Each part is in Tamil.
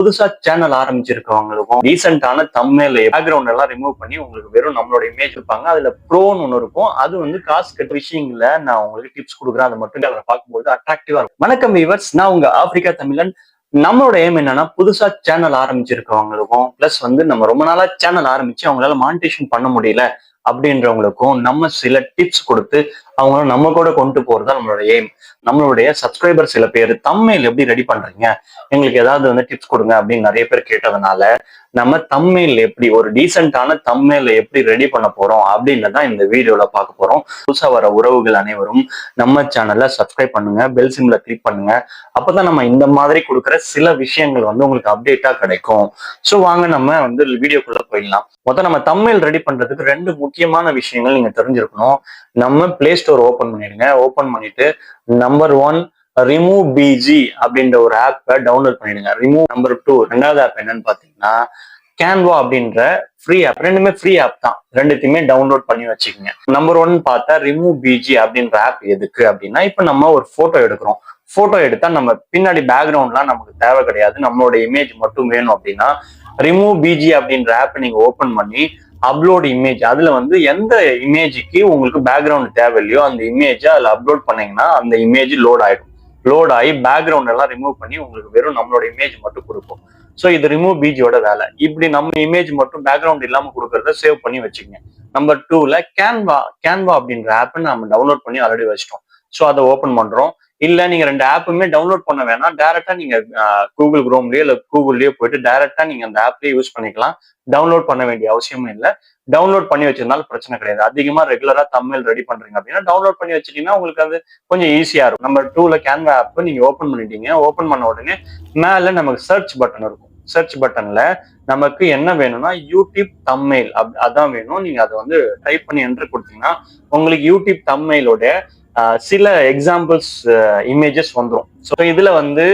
புதுசா சேனல் ஆரம்பிச்சிருக்கவங்களுக்கும் ரீசெண்டான தம்மையில பேக்ரவுண்ட் எல்லாம் ரிமூவ் பண்ணி உங்களுக்கு வெறும் நம்மளோட இமேஜ் இருப்பாங்க. அதுல ப்ரோன்னு ஒன்று இருக்கும். அது வந்து காசு கட்ட விஷயங்கள நான் உங்களுக்கு டிப்ஸ் கொடுக்குறேன். அதை மட்டும் அதை பார்க்கும்போது அட்ராக்டிவா இருக்கும். வணக்கம் வியூவர்ஸ் நான் உங்க ஆப்பிரிக்கா தமிழன். நம்மளோட எய்ம் என்னன்னா புதுசா சேனல் ஆரம்பிச்சிருக்கவங்களுக்கும் பிளஸ் வந்து நம்ம ரொம்ப நாளா சேனல் ஆரம்பிச்சு அவங்களால மானிட்டேஷன் பண்ண முடியல அப்படின்றவங்களுக்கும் நம்ம சில டிப்ஸ் கொடுத்து அவங்கள நம்ம கூட கொண்டு போறது நம்மளோட எய்ம் நம்மளுடைய சப்ஸ்கிரைபர் சில பேர் தம்மையில் எப்படி ரெடி பண்றீங்க? எங்களுக்கு ஏதாவது வந்து டிப்ஸ் கொடுங்க அப்படின்னு நிறைய பேர் கேட்டதுனால நம்ம தம்மையில் எப்படி ஒரு டீசென்டான தம்மையில் எப்படி ரெடி பண்ண போறோம் அப்படின்னு தான் இந்த வீடியோல பார்க்க போறோம். புதுசா வர உறவுகள் அனைவரும் நம்ம சேனல்ல சப்ஸ்கிரைப் பண்ணுங்க பெல் சிம்ல கிளிக் பண்ணுங்க. அப்பதான் நம்ம இந்த மாதிரி கொடுக்குற சில விஷயங்கள் வந்து உங்களுக்கு அப்டேட்டா கிடைக்கும். ஸோ வாங்க நம்ம வந்து வீடியோக்குள்ள போயிடலாம். மொத்தம் நம்ம தம்மையில் ரெடி பண்றதுக்கு ரெண்டு முக்கியமான விஷயங்கள் நீங்க தெரிஞ்சிருக்கணும். நம்ம பிளே ஸ்டோர் ஸ்டோர் ஓப்பன் பண்ணிடுங்க. ஓப்பன் பண்ணிட்டு நம்பர் ஒன் ரிமூவ் பிஜி அப்படின்ற ஒரு ஆப்பை டவுன்லோட் பண்ணிடுங்க. ரிமூவ் நம்பர் டூ ரெண்டாவது ஆப் என்னன்னு பாத்தீங்கன்னா கேன்வா அப்படின்ற ஃப்ரீ ஆப் ரெண்டுமே ஃப்ரீ ஆப் தான். ரெண்டுத்தையுமே டவுன்லோட் பண்ணி வச்சுக்கோங்க. நம்பர் ஒன் பார்த்தா ரிமூவ் பிஜி அப்படின்ற ஆப் எதுக்கு அப்படின்னா இப்போ நம்ம ஒரு போட்டோ எடுக்கிறோம். போட்டோ எடுத்தா நம்ம பின்னாடி பேக்ரவுண்ட்லாம் நமக்கு தேவை கிடையாது. நம்மளோட இமேஜ் மட்டும் வேணும் அப்படின்னா ரிமூவ் பிஜி அப்படின்ற ஆப் நீங்க ஓபன் பண்ணி அப்லோடு இமேஜ் அதில் வந்து எந்த இமேஜுக்கு உங்களுக்கு பேக்ரவுண்ட் தேவையில்லையோ அந்த இமேஜை அதில் அப்லோட் பண்ணிங்கன்னா அந்த இமேஜ் லோட் ஆகிடும் லோட் ஆகி பேக்ரவுண்ட் எல்லாம் ரிமூவ் பண்ணி உங்களுக்கு வெறும் நம்மளோட இமேஜ் மட்டும் கொடுக்கும். ஸோ இது ரிமூவ் பிஜியோட வேலை. இப்படி நம்ம இமேஜ் மட்டும் பேக்ரவுண்ட் இல்லாமல் கொடுக்கறத சேவ் பண்ணி வச்சுக்கோங்க. நம்பர் டூவில் கேன்வா கேன்வா அப்படின்ற ஆப்பை நம்ம டவுன்லோட் பண்ணி ஆல்ரெடி வச்சிட்டோம். ஸோ அதை ஓப்பன் பண்ணுறோம் இல்ல நீங்க ரெண்டு ஆப்புமே டவுன்லோட் பண்ண வேணாம். டேரக்டா நீங்க கூகுள் குரோம்லயோ இல்ல கூகுள்லயோ போயிட்டு டேரக்டா நீங்க அந்த ஆப்லயே யூஸ் பண்ணிக்கலாம். டவுன்லோட் பண்ண வேண்டிய அவசியமும் இல்லை. டவுன்லோட் பண்ணி வச்சிருந்தாலும் பிரச்சனை கிடையாது. அதிகமா ரெகுலரா தமிழ் ரெடி பண்றீங்க அப்படின்னா டவுன்லோட் பண்ணி வச்சிட்டீங்கன்னா உங்களுக்கு அது கொஞ்சம் ஈஸியா இருக்கும். நம்ம டூல கேன்வா ஆப் நீங்க ஓப்பன் பண்ணிட்டீங்க. ஓப்பன் பண்ண உடனே மேல நமக்கு சர்ச் பட்டன் இருக்கும். சர்ச் பட்டன்ல நமக்கு என்ன வேணும்னா யூடியூப் தம்மெயில் அப் அதான் வேணும். நீங்க அதை வந்து டைப் பண்ணி என்ட்ரு கொடுத்தீங்கன்னா உங்களுக்கு யூடியூப் தம்மெயிலோட சில எக்ஸாம்பிள்ஸ் இமேஜஸ் வந்துடும் ஸோ இதில் வந்து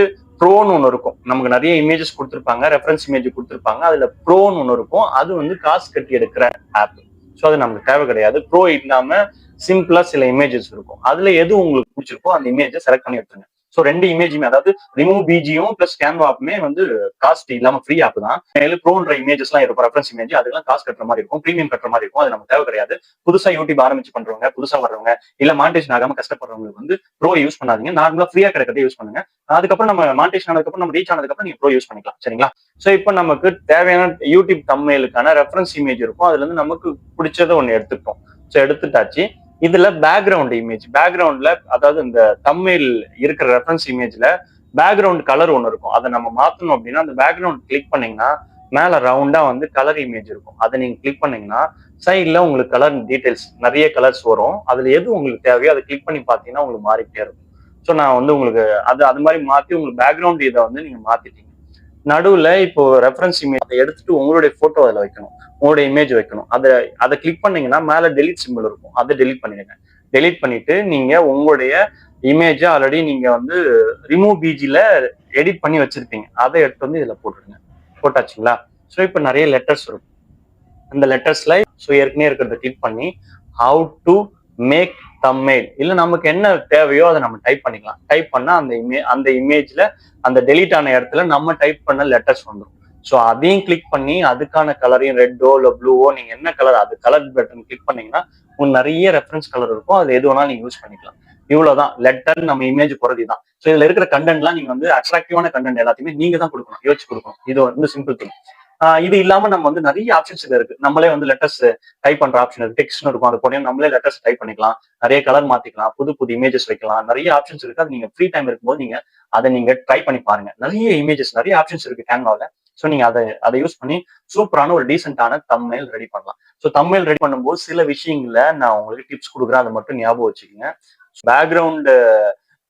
ப்ரோன்னு ஒன்று இருக்கும். நமக்கு நிறைய இமேஜஸ் கொடுத்துருப்பாங்க ரெஃபரன்ஸ் இமேஜ் கொடுத்துருப்பாங்க. அதில் ப்ரோன்னு ஒன்று இருக்கும். அது வந்து காசு கட்டி எடுக்கிற ஆப் ஸோ அது நமக்கு தேவை கிடையாது. ப்ரோ இல்லாமல் சிம்பிளாக சில இமேஜஸ் இருக்கும். அதில் எது உங்களுக்கு பிடிச்சிருக்கோ அந்த இமேஜை செலக்ட் பண்ணி எடுத்துருங்க. ஸோ ரெண்டு இமேஜுமே அதாவது ரிமூவ் பிஜியும் பிளஸ் கேன்வா ஆப்புமே வந்து காஸ்ட் இல்லாம ஃப்ரீ ஆப் தான். மேலும் ப்ரோன்ற இமேஜஸ் எல்லாம் இருக்கும் ரெஃபரன்ஸ் இமேஜ் அதெல்லாம் காசு கட்டுற மாதிரி இருக்கும் ப்ரீமியம் கட்டுற மாதிரி இருக்கும் அது நமக்கு தேவை கிடையாது. புதுசா யூடியூப் ஆரம்பிச்சு பண்றவங்க புதுசா வர்றவங்க இல்ல மாண்டேஷன் ஆகாம கஷ்டப்படுறவங்களுக்கு வந்து ப்ரோ யூஸ் பண்ணாதீங்க. நார்மலா ஃப்ரீயா கிடைக்கிறத யூஸ் பண்ணுங்க. அதுக்கப்புறம் நம்ம மாண்டேஷன் ஆனதுக்கப்புறம் நம்ம ரீச் ஆனதுக்கப்புறம் நீங்க ப்ரோ யூஸ் பண்ணிக்கலாம். சரிங்களா? ஸோ இப்போ நமக்கு தேவையான யூடியூப் தம்மையிலுக்கான ரெஃபரன்ஸ் இமேஜ் இருக்கும். அதுல இருந்து நமக்கு பிடிச்சதை ஒன்று எடுத்துக்கிட்டோம். ஸோ எடுத்துட்டாச்சு. இதுல பேக்ரவுண்ட் இமேஜ் பேக்ரவுண்ட்ல அதாவது இந்த தமிழ் இருக்கிற ரெஃபரன்ஸ் இமேஜ்ல பேக்ரவுண்ட் கலர் ஒன்று இருக்கும். அதை நம்ம மாத்தணும் அப்படின்னா அந்த பேக்ரவுண்ட் கிளிக் பண்ணீங்கன்னா மேல ரவுண்டா வந்து கலர் இமேஜ் இருக்கும். அதை நீங்க கிளிக் பண்ணீங்கன்னா சைட்ல உங்களுக்கு கலர் டீடைல்ஸ் நிறைய கலர்ஸ் வரும். அதுல எது உங்களுக்கு தேவையோ அதை கிளிக் பண்ணி பார்த்தீங்கன்னா உங்களுக்கு மாறிக்கிட்டே இருக்கும். ஸோ நான் வந்து உங்களுக்கு அது அது மாதிரி மாத்தி உங்களுக்கு பேக்ரவுண்ட் இதை வந்து நீங்க மாத்திட்டீங்க. நடுவில் இப்போ ரெஃபரன்ஸ் இமேஜ் அதை எடுத்துட்டு உங்களுடைய ஃபோட்டோ அதில் வைக்கணும். உங்களுடைய இமேஜ் வைக்கணும். அதை அதை கிளிக் பண்ணீங்கன்னா மேலே டெலிட் சிம்பிள் இருக்கும். அதை டெலிட் பண்ணிடுங்க. டெலிட் பண்ணிட்டு நீங்கள் உங்களுடைய இமேஜை ஆல்ரெடி நீங்கள் வந்து ரிமூவ் பிஜியில் எடிட் பண்ணி வச்சுருப்பீங்க. அதை எடுத்து வந்து இதில் போட்டுருங்க போட்டாச்சுங்களா? ஸோ இப்போ நிறைய லெட்டர்ஸ் இருக்கும். அந்த லெட்டர்ஸில் ஸோ ஏற்கனவே இருக்கிறத கிளிக் பண்ணி ஹவு டு மேக் தம்மேல் இல்ல நமக்கு என்ன தேவையோ அதை நம்ம டைப் பண்ணிக்கலாம். டைப் பண்ணா அந்த இமே அந்த இமேஜ்ல அந்த டெலீட் ஆன இடத்துல நம்ம டைப் பண்ண லெட்டர்ஸ் வந்துடும் ஸோ அதையும் கிளிக் பண்ணி அதுக்கான கலரையும் ரெட்டோ இல்லை ப்ளூவோ நீங்க என்ன கலர் அது கலர் பட்டன் கிளிக் பண்ணீங்கன்னா உங்களுக்கு நிறைய ரெஃபரன்ஸ் கலர் இருக்கும். அது எது வேணாலும் யூஸ் பண்ணிக்கலாம். இவ்வளவுதான். லெட்டர் நம்ம இமேஜ் போறது தான் ஸோ இதுல இருக்கிற கண்டென்ட்லாம் நீங்க வந்து அட்ராக்டிவான கண்டென்ட் எல்லாத்தையுமே நீங்க தான் கொடுக்கணும். யோசிச்சு கொடுக்கணும். இது வந்து சிம்பிள் திங் இது இல்லாம நம்ம வந்து நிறைய ஆப்ஷன்ஸ் இது இருக்கு. நம்மளே வந்து லெட்டர்ஸ் டைப் பண்ற ஆப்ஷன் இருக்கு. டெக்ஸ்ட்னு இருக்கும். அது போனோம் நம்மளே லெட்டர்ஸ் டைப் பண்ணிக்கலாம். நிறைய கலர் மாத்திக்கலாம். புது புது இமேஜஸ் வைக்கலாம். நிறைய ஆப்ஷன்ஸ் இருக்கு. அது நீங்க ஃப்ரீ டைம் இருக்கும்போது நீங்க அதை நீங்க ட்ரை பண்ணி பாருங்க. நிறைய இமேஜஸ் நிறைய ஆப்ஷன்ஸ் இருக்கு கேன்வால ஸோ நீங்க அதை அதை யூஸ் பண்ணி சூப்பரான ஒரு டீசென்டான தம்மைல் ரெடி பண்ணலாம். ஸோ தம்மைல் ரெடி பண்ணும்போது சில விஷயங்கள நான் உங்களுக்கு டிப்ஸ் கொடுக்குறேன். அதை மட்டும் ஞாபகம் வச்சுக்கோங்க. பேக்ரவுண்டு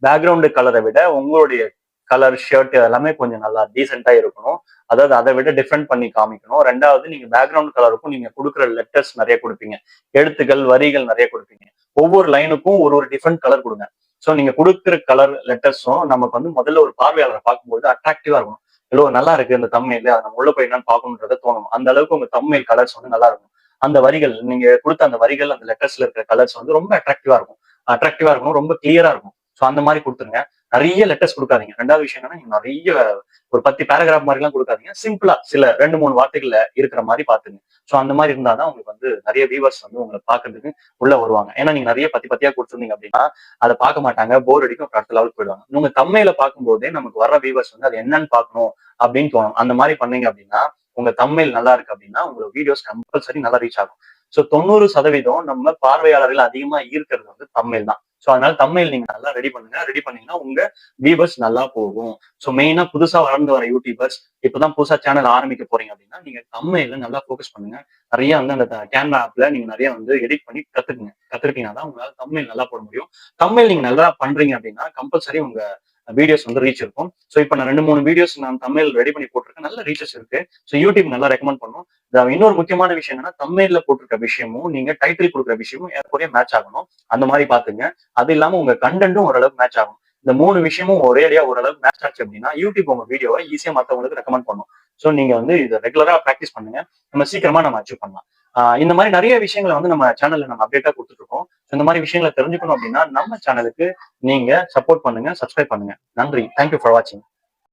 பேக்ரவுண்டு கலரை விட உங்களுடைய கலர் ஷர்ட் எல்லாமே கொஞ்சம் நல்லா டீசெண்டா இருக்கணும். அதாவது அதை விட டிஃப்ரெண்ட் பண்ணி காமிக்கணும். ரெண்டாவது நீங்க பேக்ரவுண்ட் கலருக்கும் நீங்க கொடுக்குற லெட்டர்ஸ் நிறைய கொடுப்பீங்க. எழுத்துக்கள் வரிகள் நிறைய கொடுப்பீங்க. ஒவ்வொரு லைனுக்கும் ஒரு ஒரு டிஃப்ரெண்ட் கலர் கொடுங்க. ஸோ நீங்க கொடுக்குற கலர் லெட்டர்ஸும் நமக்கு வந்து முதல்ல ஒரு பார்வையாளரை பார்க்கும்போது அட்ராக்டிவா இருக்கும் இவ்வளோ நல்லா இருக்கு இந்த தம்மையில அதை நம்ம உள்ள போய் என்னன்னு பார்க்கணுன்றத தோணும் அந்த அளவுக்கு உங்க தம்மையில் கலர்ஸ் வந்து நல்லா இருக்கும் அந்த வரிகள் நீங்க கொடுத்த அந்த வரிகள் அந்த லெட்டர்ஸ்ல இருக்கிற கலர்ஸ் வந்து ரொம்ப அட்ராக்டிவா இருக்கும். அட்ராக்டிவா இருக்கும் ரொம்ப கிளியரா இருக்கும். ஸோ அந்த மாதிரி கொடுத்துருங்க. நிறைய லெட்டர்ஸ் கொடுக்காதீங்க. ரெண்டாவது விஷயம் என்னன்னா நீங்க நிறைய ஒரு பத்து பேராகிராஃப் மாதிரிலாம் கொடுக்காதீங்க. சிம்பிளா சில ரெண்டு மூணு வார்த்தைகள்ல இருக்கிற மாதிரி பாத்துங்க ஸோ அந்த மாதிரி இருந்தாதான் உங்களுக்கு வந்து நிறைய வியூவர்ஸ் வந்து உங்களை பாக்குறதுக்கு உள்ள வருவாங்க. ஏன்னா நீங்க நிறைய பத்தி பத்தியா கொடுத்துருந்தீங்க அப்படின்னா அதை பார்க்க மாட்டாங்க. போர் அடிக்கும் அடுத்த லெவலுக்கு போயிடுவாங்க. உங்க தம்மையில பார்க்கும்போதே நமக்கு வர வியூவர்ஸ் வந்து அது என்னன்னு பார்க்கணும் அப்படின்னு தோணும். அந்த மாதிரி பண்ணீங்க அப்படின்னா உங்க தம்மையில் நல்லா இருக்கு அப்படின்னா உங்களோட வீடியோஸ் கம்பல்சரி நல்லா ரீச் ஆகும். ஸோ தொண்ணூறு சதவீதம் நம்ம பார்வையாளர்கள் அதிகமா ஈர்க்கிறது வந்து தம்மையில் தான். ஸோ அதனால தமிழ் நீங்க நல்லா ரெடி பண்ணுங்க. ரெடி பண்ணீங்கன்னா உங்க வியூவர்ஸ் நல்லா போகும். ஸோ மெயினா புதுசா வளர்ந்து வர யூடியூபர்ஸ் இப்பதான் புதுசா சேனல் ஆரம்பிக்க போறீங்க அப்படின்னா நீங்க தமிழ்ல நல்லா ஃபோக்கஸ் பண்ணுங்க. நிறைய வந்து அந்த கேமரா ஆப்ல நீங்க நிறைய வந்து எடிட் பண்ணி கத்துக்குங்க. கத்துக்கிட்டீங்கன்னா தான் உங்களால தமிழ் நல்லா போட முடியும். தமிழ் நீங்க நல்லா பண்றீங்க அப்படின்னா கம்பல்சரி உங்க வீடியோஸ் வந்து ரீச் இருக்கும். ஸோ இப்போ நான் ரெண்டு மூணு வீடியோஸ் நான் தமிழ் ரெடி பண்ணி போட்டிருக்கேன். நல்ல ரீச்சஸ் இருக்கு. ஸோ யூடியூப் நல்லா ரெக்கமெண்ட் பண்ணும். இன்னொரு முக்கியமான விஷயம் என்னன்னா தமிழ்ல போட்டிருக்க விஷயமும் நீங்க டைட்டில் கொடுக்குற விஷயமும் ஏற்கனவே மேட்ச் ஆகணும். அந்த மாதிரி பாத்துங்க. அது இல்லாம உங்க கண்டென்ட்டும் ஓரளவுக்கு மேட்ச் ஆகும். இந்த மூணு விஷயமும் ஒரேடியா ஓரளவுக்கு மேட்ச் ஆச்சு அப்படின்னா யூடியூப் உங்க வீடியோவை ஈஸியா மற்றவங்களுக்கு ரெக்கமெண்ட் பண்ணும். ஸோ நீங்க வந்து இதை ரெகுலரா ப்ராக்டிஸ் பண்ணுங்க. நம்ம சீக்கிரமா நம்ம அச்சீவ் பண்ணலாம். இந்த மாதிரி நிறைய விஷயங்களை வந்து நம்ம சேனல்ல நம்ம அப்டேட்டா கொடுத்துட்டு இருக்கோம் இந்த மாதிரி விஷயங்களை தெரிஞ்சுக்கணும் அப்படின்னா நம்ம சேனலுக்கு நீங்க சப்போர்ட் பண்ணுங்க சப்ஸ்கிரைப் பண்ணுங்க. நன்றி. தேங்க்யூ ஃபார் வாட்சிங்